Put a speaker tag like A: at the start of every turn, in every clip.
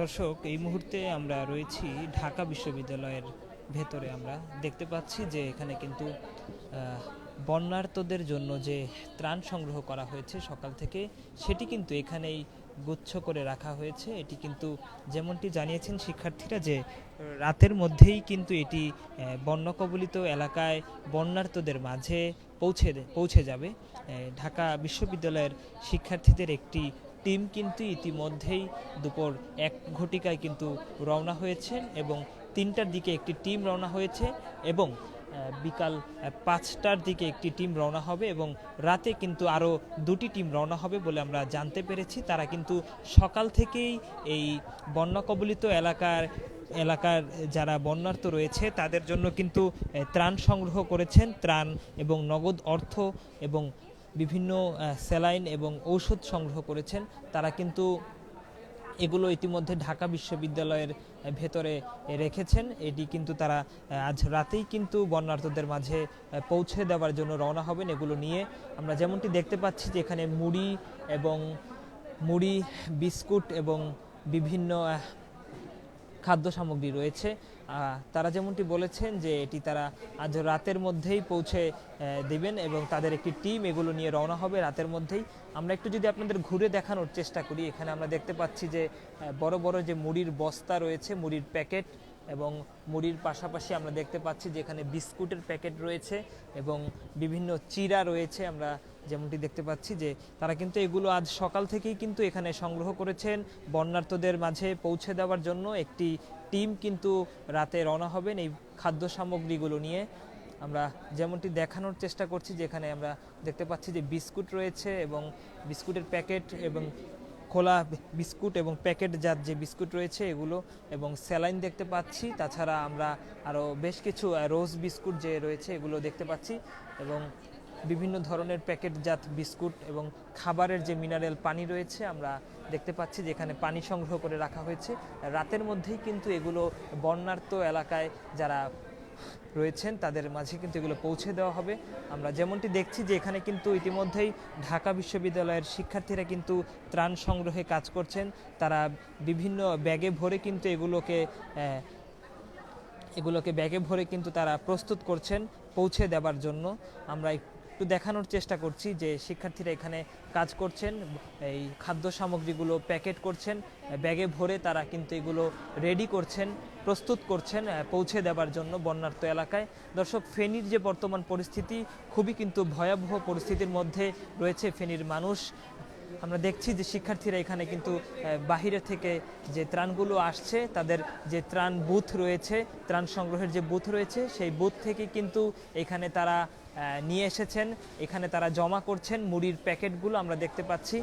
A: দর্শক, এই মুহূর্তে আমরা রয়েছি ঢাকা বিশ্ববিদ্যালয়ের ভেতরে। আমরা দেখতে পাচ্ছি যে এখানে কিন্তু বন্যার্তদের জন্য যে ত্রাণ সংগ্রহ করা হয়েছে সকাল থেকে, সেটি কিন্তু এখানেই গুচ্ছ করে রাখা হয়েছে। এটি কিন্তু যেমনটি জানিয়েছেন শিক্ষার্থীরা যে রাতের মধ্যেই কিন্তু এটি বন্যকবলিত এলাকায় বন্যার্তদের মাঝে পৌঁছে পৌঁছে যাবে। ঢাকা বিশ্ববিদ্যালয়ের শিক্ষার্থীদের একটি টিম কিন্তু ইতিমধ্যেই দুপুর এক ঘটিকায় কিন্তু রওনা হয়েছেন এবং তিনটার দিকে একটি টিম রওনা হয়েছে এবং বিকাল পাঁচটার দিকে একটি টিম রওনা হবে এবং রাতে কিন্তু আরও দুটি টিম রওনা হবে বলে আমরা জানতে পেরেছি। তারা কিন্তু সকাল থেকেই এই বন্যা কবলিত এলাকার এলাকার যারা বন্যার্ত রয়েছে তাদের জন্য কিন্তু ত্রাণ সংগ্রহ করেছেন। ত্রাণ এবং নগদ অর্থ এবং বিভিন্ন স্যালাইন এবং ঔষধ সংগ্রহ করেছেন। তারা কিন্তু এগুলো ইতিমধ্যে ঢাকা বিশ্ববিদ্যালয়ের ভেতরে রেখেছেন। এটি কিন্তু তারা আজ রাতেই কিন্তু বন্যার্থদের মাঝে পৌঁছে দেওয়ার জন্য রওনা হবেন এগুলো নিয়ে। আমরা যেমনটি দেখতে পাচ্ছি যে এখানে মুড়ি এবং মুড়ি, বিস্কুট এবং বিভিন্ন খাদ্য সামগ্রী রয়েছে। তারা যেমনটি বলেছেন যে এটি তারা আজ রাতের মধ্যেই পৌঁছে দেবেন এবং তাদের একটি টিম এগুলো নিয়ে রওনা হবে রাতের মধ্যেই। আমরা একটু যদি আপনাদের ঘুরে দেখানোর চেষ্টা করি, এখানে আমরা দেখতে পাচ্ছি যে বড় বড় যে মুড়ির বস্তা রয়েছে, মুড়ির প্যাকেট এবং মুড়ির পাশাপাশি আমরা দেখতে পাচ্ছি যে এখানে বিস্কুটের প্যাকেট রয়েছে এবং বিভিন্ন চিরা রয়েছে। আমরা যেমনটি দেখতে পাচ্ছি যে, তারা কিন্তু এগুলো আজ সকাল থেকেই কিন্তু এখানে সংগ্রহ করেছেন বন্যার্থদের মাঝে পৌঁছে দেওয়ার জন্য। একটি টিম কিন্তু রাতে রওনা হবেন এই খাদ্য সামগ্রীগুলো নিয়ে। আমরা যেমনটি দেখানোর চেষ্টা করছি, যেখানে আমরা দেখতে পাচ্ছি যে বিস্কুট রয়েছে এবং বিস্কুটের প্যাকেট এবং খোলা বিস্কুট এবং প্যাকেটজাত যে বিস্কুট রয়েছে এগুলো এবং স্যালাইন দেখতে পাচ্ছি। তাছাড়া আমরা আরও বেশ কিছু রোজ বিস্কুট যে রয়েছে এগুলো দেখতে পাচ্ছি এবং বিভিন্ন ধরনের প্যাকেটজাত বিস্কুট এবং খাবারের যে মিনারেল পানি রয়েছে, আমরা দেখতে পাচ্ছি যে এখানে পানি সংগ্রহ করে রাখা হয়েছে। রাতের মধ্যেই কিন্তু এগুলো বন্যার্ত এলাকায় যারা রয়েছেন, তাদের মাঝে কিন্তু এগুলো পৌঁছে দেওয়া হবে। আমরা যেমনটি দেখছি যে এখানে কিন্তু ইতিমধ্যেই ঢাকা বিশ্ববিদ্যালয়ের শিক্ষার্থীরা কিন্তু ত্রাণ সংগ্রহে কাজ করছেন। তারা বিভিন্ন ব্যাগে ভরে কিন্তু এগুলোকে এগুলোকে ব্যাগে ভরে কিন্তু তারা প্রস্তুত করছেন পৌঁছে দেবার জন্য। আমরা একটু দেখানোর চেষ্টা করছি যে শিক্ষার্থীরা এখানে কাজ করছেন, এই খাদ্য সামগ্রীগুলো প্যাকেট করছেন, ব্যাগে ভরে তারা কিন্তু এগুলো রেডি করছেন, প্রস্তুত করছেন পৌঁছে দেবার জন্য বন্যার্ত এলাকায়। দর্শক, ফেনীর যে বর্তমান পরিস্থিতি, খুবই কিন্তু ভয়াবহ পরিস্থিতির মধ্যে রয়েছে ফেনীর মানুষ। আমরা দেখছি যে শিক্ষার্থীরা এখানে কিন্তু বাহিরে থেকে যে ত্রাণগুলো আসছে, তাদের যে ত্রাণ বুথ রয়েছে, ত্রাণ সংগ্রহের যে বুথ রয়েছে, সেই বুথ থেকে কিন্তু এখানে তারা নিয়ে এসেছেন। এখানে তারা জমা করছেন মুড়ির প্যাকেটগুলো আমরা দেখতে পাচ্ছি।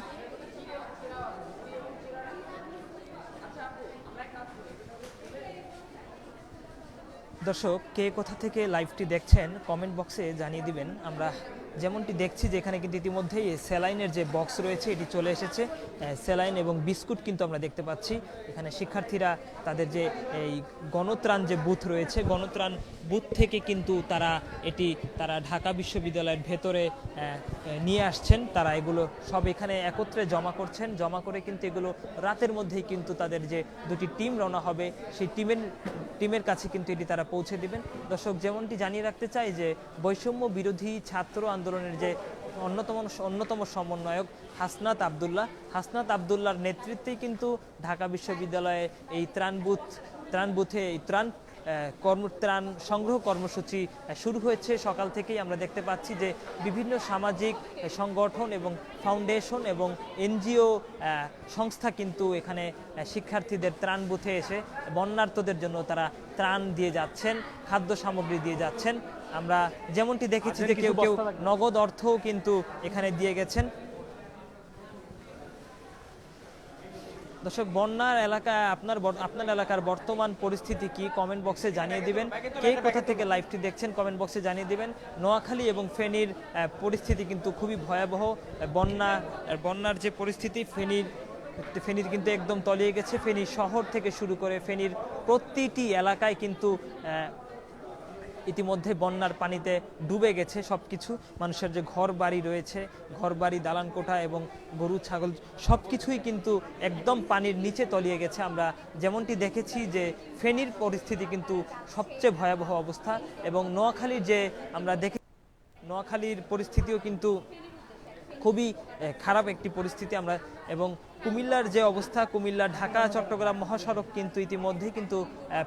A: দর্শক, কে কোথা থেকে লাইভটি দেখছেন, কমেন্ট বক্সে জানিয়ে দিবেন। আমরা যেমনটি দেখছি যে এখানে কিন্তু ইতিমধ্যেই স্যালাইনের যে বক্স রয়েছে, এটি চলে এসেছে। স্যালাইন এবং বিস্কুট কিন্তু আমরা দেখতে পাচ্ছি। এখানে শিক্ষার্থীরা তাদের যে এই গণত্রাণ যে বুথ রয়েছে, গণত্রাণ বুথ থেকে কিন্তু তারা এটি তারা ঢাকা বিশ্ববিদ্যালয়ের ভেতরে নিয়ে আসছেন। তারা এগুলো সব এখানে একত্রে জমা করছেন। জমা করে কিন্তু এগুলো রাতের মধ্যেই কিন্তু তাদের যে দুটি টিম রওনা হবে, সেই টিমের টিমের কাছে কিন্তু এটি তারা পৌঁছে দিবেন। দর্শক, যেমনটি জানিয়ে রাখতে চাই যে বৈষম্য বিরোধী ছাত্র আন্দোলনের যে অন্যতম অন্যতম সমন্বয়ক হাসনাত আবদুল্লাহ, হাসনাত আবদুল্লাহর নেতৃত্বেই কিন্তু ঢাকা বিশ্ববিদ্যালয়ে এই ত্রাণ বুথ, ত্রাণ বুথে এই ত্রাণ কর্ম, ত্রাণ সংগ্রহ কর্মসূচি শুরু হয়েছে। সকাল থেকেই আমরা দেখতে পাচ্ছি যে বিভিন্ন সামাজিক সংগঠন এবং ফাউন্ডেশন এবং এনজিও সংস্থা কিন্তু এখানে শিক্ষার্থীদের ত্রাণ বুথে এসে বন্যার্তদের জন্য তারা ত্রাণ দিয়ে যাচ্ছেন, খাদ্য সামগ্রী দিয়ে যাচ্ছেন। আমরা যেমনটি দেখেছি যে কেউ কেউ নগদ অর্থও কিন্তু এখানে দিয়ে গেছেন। দর্শক বন্যার এলাকা আপনার আপনার এলাকার বর্তমান পরিস্থিতি কি? কমেন্ট বক্সে জানিয়ে দিবেন। কে কোথা থেকে লাইভটি দেখছেন কমেন্ট বক্সে জানিয়ে দিবেন। নোয়াখালী এবং ফেনীর পরিস্থিতি কিন্তু খুবই ভয়াবহ। বন্যা বন্যার যে পরিস্থিতি ফেনীর ফেনীর কিন্তু একদম তলিয়ে গেছে। ফেনী শহর থেকে শুরু করে ফেনীর প্রতিটি এলাকায় কিন্তু ইতিমধ্যে বন্যার পানিতে ডুবে গেছে সব কিছু মানুষের যে ঘর বাড়ি রয়েছে ঘর বাড়ি দালান কোঠা এবং গরু, ছাগল সব কিছুই কিন্তু একদম পানির নিচে তলিয়ে গেছে। আমরা যেমনটি দেখেছি যে ফেনীর পরিস্থিতি কিন্তু সবচেয়ে ভয়াবহ অবস্থা এবং নোয়াখালীর যে আমরা দেখে নোয়াখালীর পরিস্থিতিও কিন্তু খুবই খারাপ একটি পরিস্থিতি আমরা, এবং কুমিল্লার যে অবস্থা, কুমিল্লা, ঢাকা, চট্টগ্রাম মহাসড়ক কিন্তু ইতিমধ্যেই কিন্তু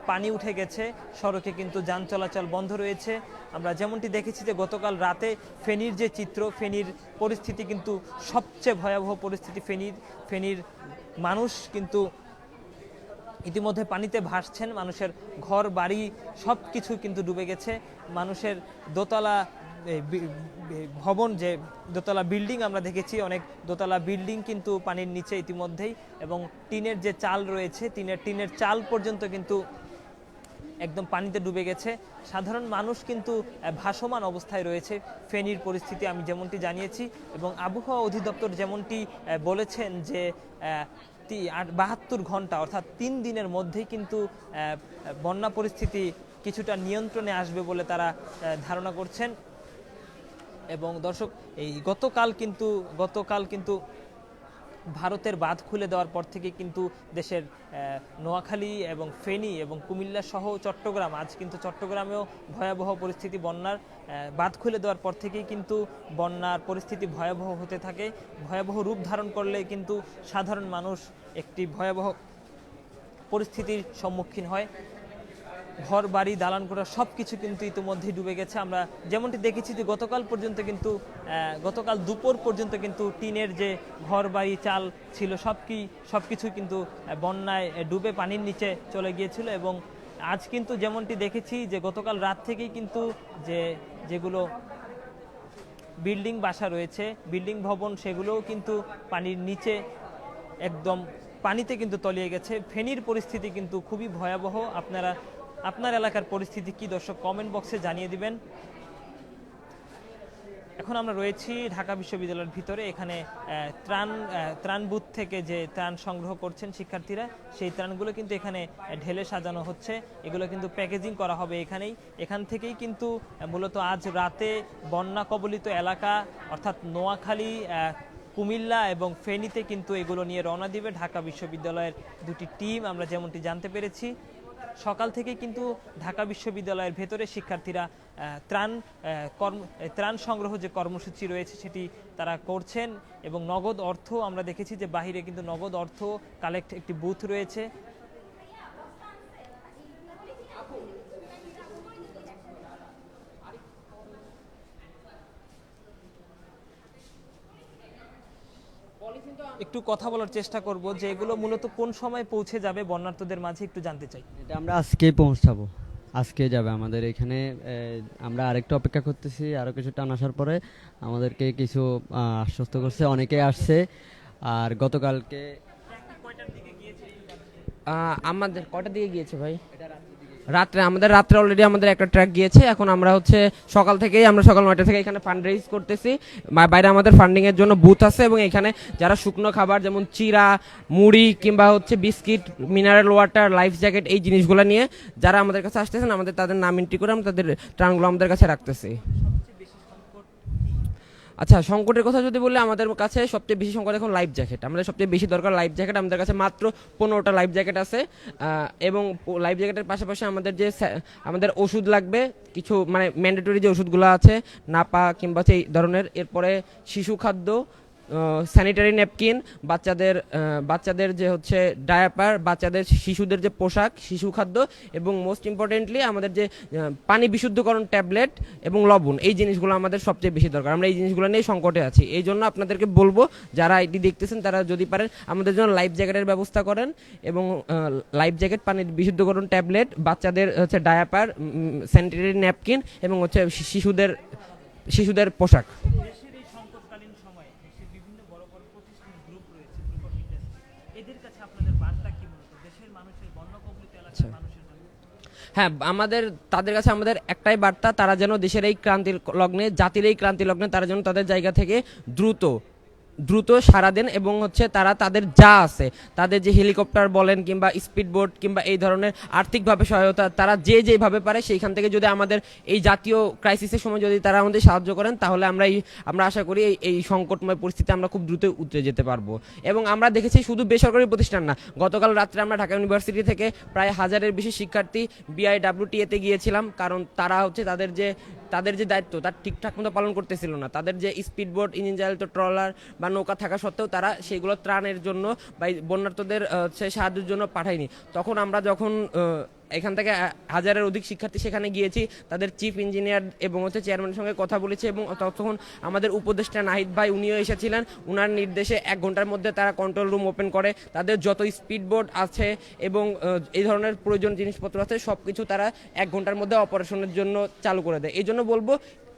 A: পানি উঠে গেছে। সড়কে কিন্তু যান চলাচল বন্ধ রয়েছে। আমরা যেমনটি দেখেছি যে গতকাল রাতে ফেনীর যে চিত্র, ফেনীর পরিস্থিতি কিন্তু সবচেয়ে ভয়াবহ পরিস্থিতি ফেনীর ফেনীর মানুষ কিন্তু ইতিমধ্যে পানিতে ভাসছেন। মানুষের ঘর, বাড়ি সব কিছু কিন্তু ডুবে গেছে। মানুষের দোতলা ভবন যে দোতলা বিল্ডিং আমরা দেখেছি, অনেক দোতলা বিল্ডিং কিন্তু পানির নিচে ইতিমধ্যেই এবং টিনের যে চাল রয়েছে, টিনের টিনের চাল পর্যন্ত কিন্তু একদম পানিতে ডুবে গেছে। সাধারণ মানুষ কিন্তু ভাসমান অবস্থায় রয়েছে ফেনীর পরিস্থিতি, আমি যেমনটি জানিয়েছি এবং আবহাওয়া অধিদপ্তর যেমনটি বলেছেন যে বাহাত্তর ঘণ্টা অর্থাৎ তিন দিনের মধ্যেই কিন্তু বন্যা পরিস্থিতি কিছুটা নিয়ন্ত্রণে আসবে বলে তারা ধারণা করছেন। এবং দর্শক, এই গতকাল কিন্তু গতকাল কিন্তু ভারতের বাঁধ খুলে দেওয়ার পর থেকে কিন্তু দেশের নোয়াখালী এবং ফেনী এবং কুমিল্লা সহ চট্টগ্রাম, আজ কিন্তু চট্টগ্রামেও ভয়াবহ পরিস্থিতি বন্যার বাঁধ খুলে দেওয়ার পর থেকেই কিন্তু বন্যার পরিস্থিতি ভয়াবহ হতে থাকে। ভয়াবহ রূপ ধারণ করলে কিন্তু সাধারণ মানুষ একটি ভয়াবহ পরিস্থিতির সম্মুখীন হয়। ঘর বাড়ি দালান করা সব কিছু কিন্তু ইতিমধ্যেই ডুবে গেছে। আমরা যেমনটি দেখেছি যে গতকাল পর্যন্ত কিন্তু গতকাল দুপুর পর্যন্ত কিন্তু টিনের যে ঘর বাড়ি চাল ছিল সব কি সব কিছু কিন্তু বন্যায় ডুবে পানির নিচে চলে গিয়েছিল এবং আজ কিন্তু যেমনটি দেখেছি যে গতকাল রাত থেকেই কিন্তু যে, যেগুলো বিল্ডিং বাসা রয়েছে, বিল্ডিং ভবন সেগুলোও কিন্তু পানির নিচে একদম পানিতে কিন্তু তলিয়ে গেছে। ফেনীর পরিস্থিতি কিন্তু খুবই ভয়াবহ। আপনারা আপনার এলাকার পরিস্থিতি কি দর্শক কমেন্ট বক্সে জানিয়ে দিবেন। এখন আমরা রয়েছি ঢাকা বিশ্ববিদ্যালয়ের ভিতরে, এখানে ত্রাণ ত্রাণ বুথ থেকে যে ত্রাণ সংগ্রহ করছেন শিক্ষার্থীরা, সেই ত্রাণগুলো কিন্তু এখানে ঢেলে সাজানো হচ্ছে। এগুলো কিন্তু প্যাকেজিং করা হবে এখানেই। এখান থেকেই কিন্তু মূলত আজ রাতে বন্যা কবলিত এলাকা, অর্থাৎ নোয়াখালী কুমিল্লা এবং ফেনীতে কিন্তু এগুলো নিয়ে রওনা দিবে ঢাকা বিশ্ববিদ্যালয়ের দুটি টিম। আমরা যেমনটি জানতে পেরেছি সকাল থেকে কিন্তু ঢাকা বিশ্ববিদ্যালয়ের ভেতরে শিক্ষার্থীরা ত্রাণ কর্ম, ত্রাণ সংগ্রহ যে কর্মসূচি রয়েছে সেটি তারা করছেন এবং নগদ অর্থ আমরা দেখেছি যে বাহিরে কিন্তু নগদ অর্থ কালেক্ট একটি বুথ রয়েছে। একটু কথা বলার চেষ্টা করব যে এগুলো মূলত কোন সময় পৌঁছে যাবে বন্যার্থদের মাঝে একটু জানতে চাই।
B: এটা আমরা আজকেই পৌঁছাবো। আজকে যাবে আমাদের এখানে আমরা আরেকটু অপেক্ষা করতেছি আরও কিছু টান আসার পরে আমাদেরকে কিছু আশ্বস্ত করছে অনেকে আসছে। আর গতকালকে
C: আমাদের কটা দিকে গিয়েছে ভাই? রাত্রে আমাদের রাত্রে অলরেডি আমাদের একটা ট্র্যাক গিয়েছে। এখন আমরা হচ্ছে সকাল থেকেই আমরা সকাল নয়টা থেকে এখানে ফান্ড রেজ করতেছি বাইরে আমাদের ফান্ডিংয়ের জন্য বুথ আছে এবং এখানে যারা শুকনো খাবার যেমন চিরা, মুড়ি কিংবা হচ্ছে biscuit mineral water life jacket এই জিনিসগুলো নিয়ে যারা আমাদের কাছে আসতেছেন, আমাদের তাদের নাম এন্ট্রি করে আমরা তাদের ত্রাণগুলো আমাদের কাছে রাখতেছি। আচ্ছা সংকটের কথা যদি বলি, আমাদের কাছে সবচেয়ে বেশি সংকট এখন লাইফ জ্যাকেট আমাদের সবচেয়ে বেশি দরকার লাইফ জ্যাকেট আমাদের কাছে মাত্র পনেরোটা লাইফ জ্যাকেট আছে। এবং লাইফ জ্যাকেটের পাশাপাশি আমাদের যে আমাদের ওষুধ লাগবে, কিছু মানে ম্যান্ডেটরি যে ওষুধগুলো আছে, নাপা কিংবা সেই ধরনের, এরপরে শিশু খাদ্য স্যানিটারি ন্যাপকিন বাচ্চাদের বাচ্চাদের যে হচ্ছে ডায়াপার বাচ্চাদের শিশুদের যে পোশাক, শিশু খাদ্য এবং মোস্ট ইম্পর্টেন্টলি আমাদের যে পানি বিশুদ্ধকরণ ট্যাবলেট এবং লবণ, এই জিনিসগুলো আমাদের সবচেয়ে বেশি দরকার। আমরা এই জিনিসগুলো নিয়ে সংকটে আছি। এই জন্য আপনাদেরকে বলব, যারা এটি দেখতেছেন তারা যদি পারেন আমাদের জন্য লাইফ জ্যাকেটের ব্যবস্থা করেন এবং লাইফ জ্যাকেট পানি বিশুদ্ধকরণ ট্যাবলেট বাচ্চাদের হচ্ছে ডায়াপার স্যানিটারি ন্যাপকিন এবং হচ্ছে শিশুদের শিশুদের পোশাক। হ্যাঁ আমাদের, তাদের কাছে আমাদের একটাই বার্তা, তারা যেন দেশের এই ক্রান্তির লগ্নে, জাতির এই ক্রান্তি লগ্নে তারা যেন তাদের জায়গা থেকে দ্রুত দ্রুত সারা দেন এবং হচ্ছে তারা তাদের যা আছে, তাদের যে হেলিকপ্টার বলেন কিংবা স্পিড বোট কিংবা এই ধরনের আর্থিকভাবে সহায়তা তারা যে যেভাবে পারে সেইখান থেকে যদি আমাদের এই জাতীয় ক্রাইসিসের সময় যদি তারা আমাদের সাহায্য করেন, তাহলে আমরা এই, আমরা আশা করি এই এই সংকটময় পরিস্থিতি আমরা খুব দ্রুত উতরে যেতে পারব। এবং আমরা দেখেছি শুধু বেসরকারি প্রতিষ্ঠান না, গতকাল রাত্রে আমরা ঢাকা ইউনিভার্সিটি থেকে প্রায় হাজারের বেশি শিক্ষার্থী বিআইডাব্লিউটিএতে গিয়েছিলাম, কারণ তারা হচ্ছে তাদের যে তাদের যে দায়িত্ব, তার ঠিকঠাক মতো পালন করতেছিল না। তাদের যে স্পিড বোট ইঞ্জিন চালিত ট্রলার বা নৌকা থাকা সত্ত্বেও তারা সেগুলো ত্রাণের জন্য বা বন্যার্থদের সাহায্যের জন্য পাঠায়নি। তখন আমরা যখন এখান থেকে হাজারের অধিক শিক্ষার্থী সেখানে গিয়েছি। তাদের চিফ ইঞ্জিনিয়ার এবং হচ্ছে চেয়ারম্যানের সঙ্গে কথা বলেছি এবং তখন আমাদের উপদেষ্টা নাহিদ ভাই উনিও এসেছিলেন। উনার নির্দেশে এক ঘণ্টার মধ্যে তারা কন্ট্রোল রুম ওপেন করে। তাদের যত স্পিড বোট আছে এবং এই ধরনের প্রয়োজন জিনিসপত্র আছে সব কিছু তারা এক ঘণ্টার মধ্যে অপারেশনের জন্য চালু করে দেয়। এই জন্য বলব,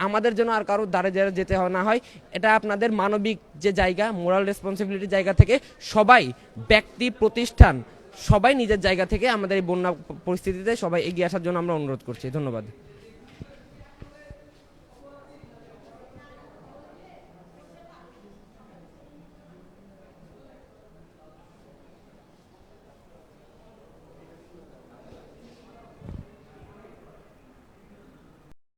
C: আমাদের জন্য আর কারও দ্বারে দ্বারে যেতে হয় না হয়। এটা আপনাদের মানবিক যে জায়গা মোরাল রেসপন্সিবিলিটির জায়গা থেকে সবাই, ব্যক্তি, প্রতিষ্ঠান সবাই নিজের জায়গা থেকে আমাদের এই বন্যা পরিস্থিতিতে সবাই এগিয়ে আসার জন্য আমরা অনুরোধ করছি। ধন্যবাদ।